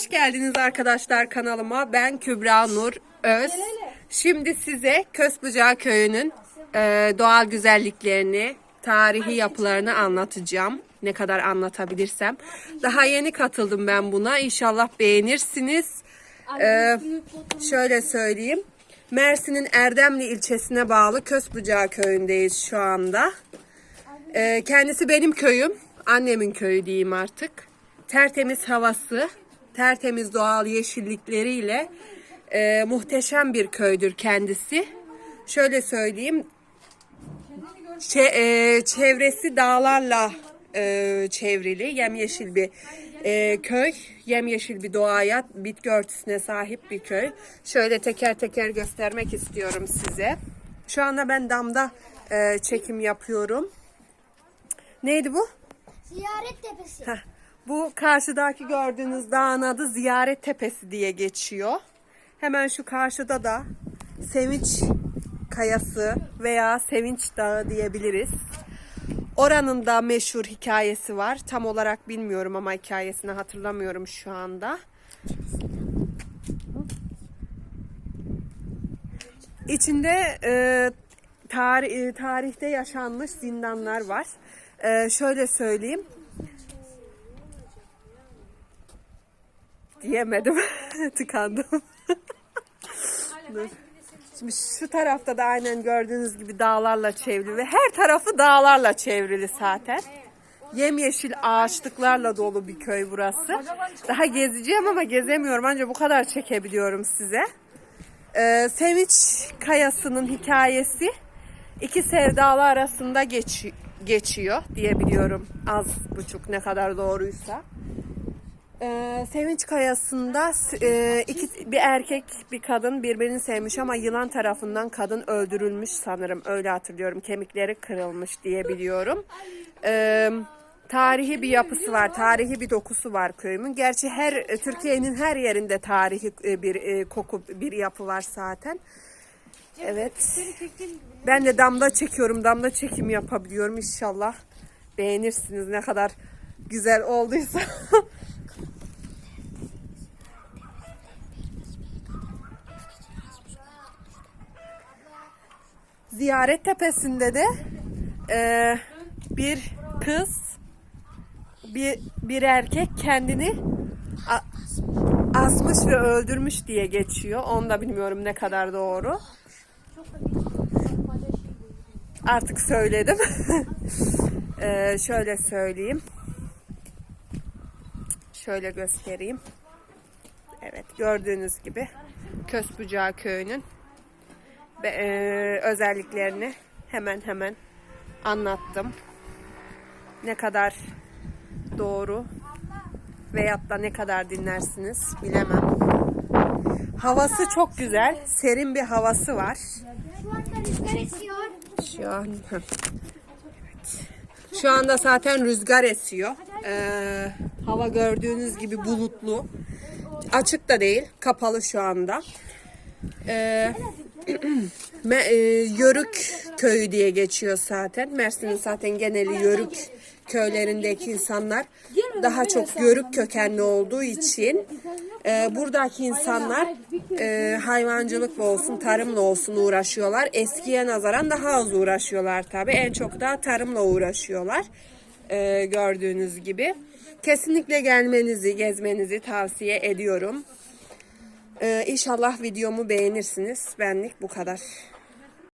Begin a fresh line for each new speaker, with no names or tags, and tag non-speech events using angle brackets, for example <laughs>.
Hoş geldiniz arkadaşlar kanalıma. Ben Kübra Nur Öz. Şimdi size Kösbucağı Köyü'nün e, doğal güzelliklerini, tarihi yapılarını anlatacağım. Ne kadar anlatabilirsem. Daha yeni katıldım ben buna. İnşallah beğenirsiniz. E, şöyle söyleyeyim. Mersin'in Erdemli ilçesine bağlı Kösbucağı Köyü'ndeyiz şu anda. E, kendisi benim köyüm. Annemin köyü diyeyim artık. Tertemiz havası, tertemiz doğal yeşillikleriyle e, muhteşem bir köydür kendisi. Şöyle söyleyeyim, çe- e, çevresi dağlarla e, çevrili, yemyeşil bir e, köy, yemyeşil bir doğaya, bitki örtüsüne sahip bir köy. Şöyle teker teker göstermek istiyorum size. Şu anda ben damda e, çekim yapıyorum. Neydi bu?
Ziyaret tepesi.
Heh, bu karşıdaki gördüğünüz dağın adı Ziyaret Tepesi diye geçiyor. Hemen şu karşıda da Sevinç Kayası veya Sevinç Dağı diyebiliriz. Oranın da meşhur hikayesi var. Tam olarak bilmiyorum ama hikayesini hatırlamıyorum şu anda. İçinde e, tarih, e, tarihte yaşanmış zindanlar var. E, şöyle söyleyeyim. Diyemedim. <laughs> Tıkandım. Dur. Şimdi şu tarafta da aynen gördüğünüz gibi dağlarla çevrili ve her tarafı dağlarla çevrili zaten. Yemyeşil ağaçlıklarla dolu bir köy burası. Daha gezeceğim ama gezemiyorum. Ancak bu kadar çekebiliyorum size. Ee, Sevinç Kayası'nın hikayesi iki sevdalı arasında geç, geçiyor diyebiliyorum. Az buçuk ne kadar doğruysa. Ee, Sevinç Kayası'nda e, iki, bir erkek bir kadın birbirini sevmiş ama yılan tarafından kadın öldürülmüş sanırım. Öyle hatırlıyorum. Kemikleri kırılmış diyebiliyorum. Ee, tarihi bir yapısı var. Tarihi bir dokusu var köyümün. Gerçi her e, Türkiye'nin her yerinde tarihi e, bir e, koku bir yapı var zaten. Evet. Ben de damda çekiyorum. Damda çekim yapabiliyorum inşallah. Beğenirsiniz ne kadar güzel olduysa. <laughs> Ziyaret tepesinde de e, bir kız bir, bir erkek kendini asmış ve öldürmüş diye geçiyor. Onu da bilmiyorum ne kadar doğru. Artık söyledim. <laughs> E, şöyle söyleyeyim. Şöyle göstereyim. Evet gördüğünüz gibi Kösbucağı köyünün e, özelliklerini hemen hemen anlattım. Ne kadar doğru veyahut da ne kadar dinlersiniz bilemem. Havası çok güzel. Serin bir havası var.
Şu anda.
Şu. Şu anda zaten rüzgar esiyor. Ee, hava gördüğünüz gibi bulutlu. Açık da değil, kapalı şu anda. Ee, Me- e, Yörük köyü diye geçiyor zaten. Mersin'in zaten geneli Yörük köylerindeki insanlar daha çok Yörük kökenli olduğu için e, buradaki insanlar e, hayvancılıkla olsun, tarımla olsun uğraşıyorlar. Eskiye nazaran daha az uğraşıyorlar tabii. En çok da tarımla uğraşıyorlar. E, gördüğünüz gibi. Kesinlikle gelmenizi, gezmenizi tavsiye ediyorum. Ee, inşallah videomu beğenirsiniz. Benlik bu kadar.